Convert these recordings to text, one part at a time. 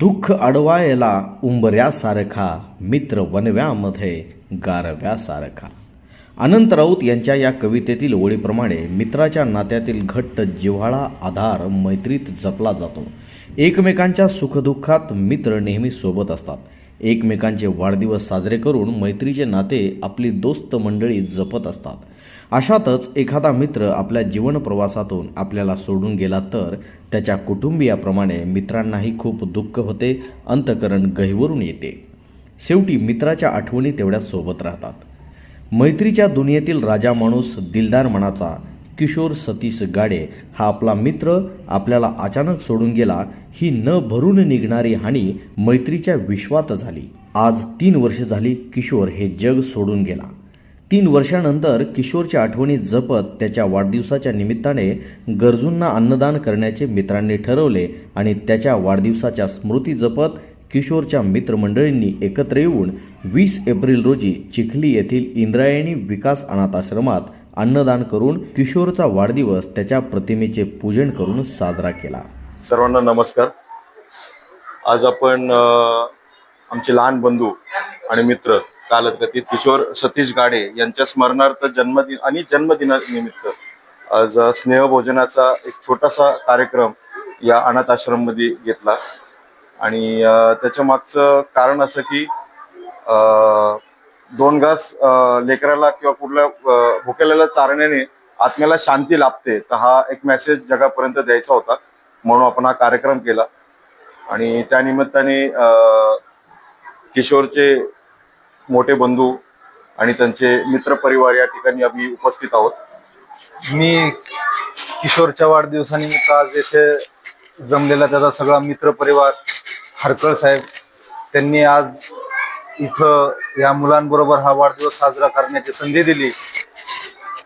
दुःख अडवायला उंबऱ्यासारखा मित्र वनव्यामध्ये गारव्यासारखा. अनंत राऊत यांच्या या कवितेतील ओळीप्रमाणे मित्राच्या नात्यातील घट्ट जिव्हाळा आधार मैत्रीत जपला जातो. एकमेकांच्या सुखदुःखात मित्र नेहमी सोबत असतात. एकमेकांचे वाढदिवस साजरे करून मैत्रीचे नाते आपली दोस्त मंडळी जपत असतात. अशातच एखादा मित्र आपल्या जीवन प्रवासातून आपल्याला सोडून गेला तर त्याच्या कुटुंबियाप्रमाणे मित्रांनाही खूप दुःख होते अंतकरण गहिवरून येते. शेवटी मित्राच्या आठवणी तेवढ्या सोबत राहतात. मैत्रीच्या दुनियेतील राजा माणूस दिलदार मनाचा किशोर सतीश गाडे हा आपला मित्र आपल्याला अचानक सोडून गेला ही न भरून निघणारी हानी मैत्रीच्या विश्वात झाली. आज तीन वर्ष झाली किशोर हे जग सोडून गेला. तीन वर्षानंतर किशोरच्या आठवणी जपत त्याच्या वाढदिवसाच्या निमित्ताने गरजूंना अन्नदान करण्याचे मित्रांनी ठरवले आणि त्याच्या वाढदिवसाच्या स्मृती जपत किशोरच्या मित्रमंडळींनी एकत्र येऊन वीस एप्रिल रोजी चिखली येथील इंद्रायणी विकास अनाथ आश्रमात अन्नदान करून किशोरचा वाढदिवस त्याच्या प्रतिमेचे पूजन करून साजरा केला. सर्वांना नमस्कार. आज आपण आमचे लहान बंधू आणि मित्र कालगतीत किशोर सतीश गाडे यांच्या स्मरणार्थ जन्मदिन आणि जन्मदिनानिमित्त आज स्नेहभोजनाचा एक छोटासा कार्यक्रम या अनाथ आश्रममध्ये घेतला. आणि त्याच्या मागचं कारण असं की दोन घास लेकराला किंवा कुठल्या भुकेल्याला चारण्याने आत्म्याला शांती लाभते तर हा एक मेसेज जगापर्यंत द्यायचा होता म्हणून आपण हा कार्यक्रम केला. आणि त्यानिमित्ताने किशोरचे मोठे बंधू आणि त्यांचे मित्र परिवार या ठिकाणी आम्ही उपस्थित आहोत. मी किशोरच्या वाढदिवसानिमित्त आज येथे जमलेला त्याचा सगळा मित्र परिवार हरकळ साहेब त्यांनी आज इथं या मुलांबरोबर हा वाढदिवस साजरा करण्याची संधी दिली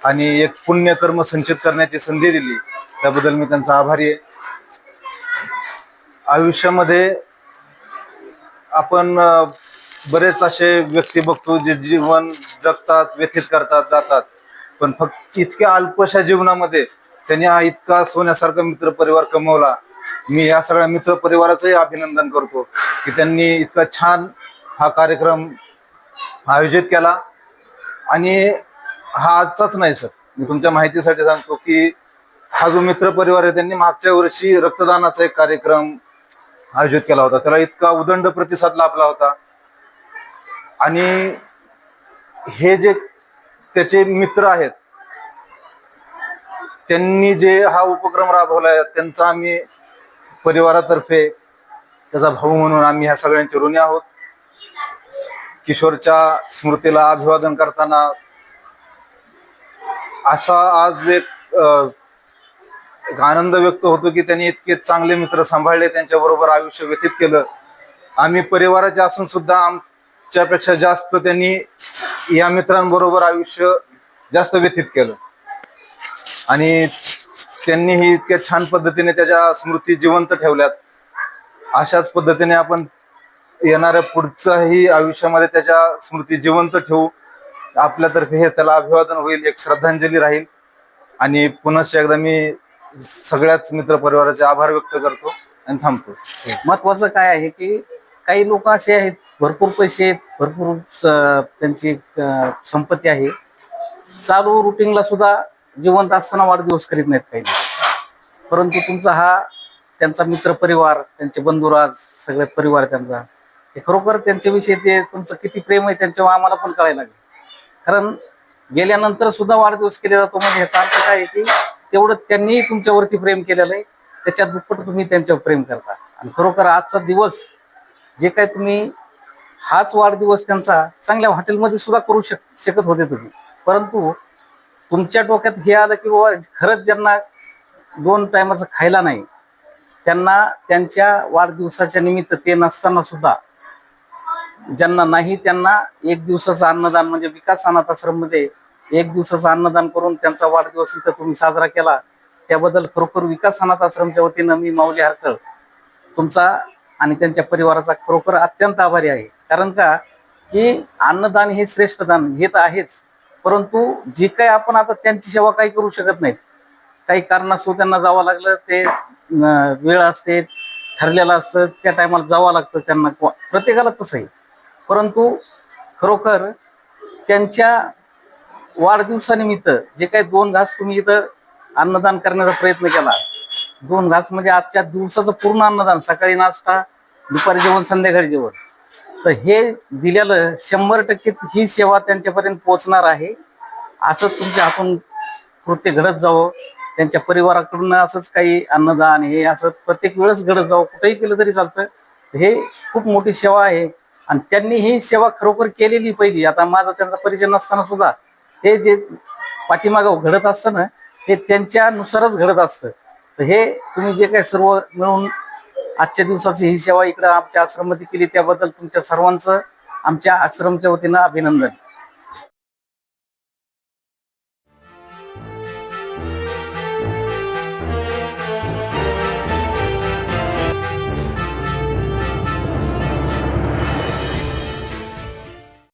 आणि एक पुण्यकर्म संचित करण्याची संधी दिली. त्याबद्दल मी त्यांचा आभारी आहे. आयुष्यामध्ये आपण बरेच असे व्यक्ती बघतो जे जीवन जगतात व्यथित करतात जातात. पण फक्त इतक्या अल्पशा जीवनामध्ये त्यांनी हा इतका सोन्यासारखा मित्र परिवार कमवला. मी या सगळ्या मित्र परिवाराचंही अभिनंदन करतो की त्यांनी इतका छान हा कार्यक्रम आयोजित केला. आणि हा आजचाच नाही सर. मी तुमच्या माहितीसाठी सांगतो की हा जो मित्र परिवार आहे त्यांनी मागच्या वर्षी रक्तदानाचा एक कार्यक्रम आयोजित केला होता. त्याला इतका उदंड प्रतिसाद लाभला होता. आणि हे जे त्याचे मित्र आहेत त्यांनी जे हा उपक्रम राबवलाय त्यांचा आम्ही परिवारातर्फे त्याचा भाऊ म्हणून आम्ही ह्या सगळ्यांचे ऋणी आहोत. किशोरच्या स्मृतीला अभिवादन करताना असा आज एक आनंद व्यक्त होतो की त्यांनी इतके चांगले मित्र सांभाळले त्यांच्याबरोबर आयुष्य व्यतीत केलं. आम्ही परिवाराचे असून सुद्धा आम आमच्यापेक्षा जास्त त्यांनी या मित्रांबरोबर आयुष्य जास्त व्यतीत केलं. आणि त्यांनीही इतक्या छान पद्धतीने त्याच्या स्मृती जिवंत ठेवल्यात. अशाच पद्धतीने आपण येणाऱ्या पुढचंही आयुष्यामध्ये त्याच्या स्मृती जिवंत ठेवू. आपल्यातर्फे हे त्याला अभिवादन होईल एक श्रद्धांजली राहील. आणि पुनश्च एकदा मी सगळ्याच मित्र परिवाराचे आभार व्यक्त करतो आणि थांबतो. महत्वाचं काय आहे की काही लोक असे आहेत भरपूर पैसे आहेत भरपूर त्यांची संपत्ती आहे. चालू रुटीनला सुद्धा जिवंत असताना वाढदिवस करीत नाहीत काही. परंतु तुमचा हा त्यांचा मित्र परिवार त्यांचे बंधुराज सगळे परिवार त्यांचा हे खरोखर त्यांच्याविषयी ते तुमचं किती प्रेम आहे त्यांच्यावर आम्हाला पण कळायला लागेल. कारण गेल्यानंतर सुद्धा वाढदिवस केला जातो म्हणजे ह्याचा अर्थ काय आहे की तेवढं त्यांनीही तुमच्यावरती प्रेम केलेलं आहे. त्याच्यात दुप्पट तुम्ही त्यांच्यावर प्रेम करता. आणि खरोखर आजचा दिवस जे काय तुम्ही हाच वाढदिवस त्यांचा चांगल्या हॉटेलमध्ये सुद्धा करू शक शकत होते तुम्ही. परंतु तुमच्या डोक्यात हे आलं की बाबा खरंच ज्यांना दोन टायमाचं खायला नाही त्यांना त्यांच्या वाढदिवसाच्या निमित्त ते नसताना सुद्धा ज्यांना नाही त्यांना एक दिवसाचं अन्नदान म्हणजे विकास अनाथ आश्रममध्ये एक दिवसाचं अन्नदान करून त्यांचा वाढदिवस इथं तुम्ही साजरा केला त्याबद्दल खरोखर विकास अनाथ आश्रमच्या वतीनं मी माऊली हरकळ तुमचा आणि त्यांच्या परिवाराचा खरोखर अत्यंत आभारी आहे. कारण का की अन्नदान हे श्रेष्ठ दान हे तर आहेच. परंतु जे काही आपण आता त्यांची सेवा काही करू शकत नाहीत. काही कारणास्तव त्यांना जावं लागलं ते वेळ असते ठरलेलं असतं त्या टायमाला जावं लागतं त्यांना. किंवा प्रत्येकाला तसं आहे. परंतु खरोखर त्यांच्या वाढदिवसानिमित्त जे काही दोन घास तुम्ही इथं अन्नदान करण्याचा प्रयत्न केला. दोन घास म्हणजे आजच्या दिवसाचं पूर्ण अन्नदान सकाळी नाश्ता दुपारी जेवण संध्याकाळी जेवण. तर हे दिलेलं शंभर टक्के ही सेवा त्यांच्यापर्यंत पोहोचणार आहे. असं तुमच्या हातून कृत्य घडत जावं. त्यांच्या परिवाराकडून असंच काही अन्नदान हे असं प्रत्येक वेळेस घडत जावं. कुठेही केलं तरी चालतं. हे खूप मोठी सेवा आहे. आणि त्यांनी ही सेवा खरोखर केलेली पहिली. आता माझा त्यांचा परिचय नसताना सुद्धा हे जे पाठीमागं घडत असतं ना हे त्यांच्यानुसारच घडत असतं. तर हे तुम्ही जे काही सर्व मिळून आजच्या दिवसाची ही सेवा इकडं आमच्या आश्रममध्ये केली त्याबद्दल तुमच्या सर्वांचं आमच्या आश्रमच्या वतीनं अभिनंदन.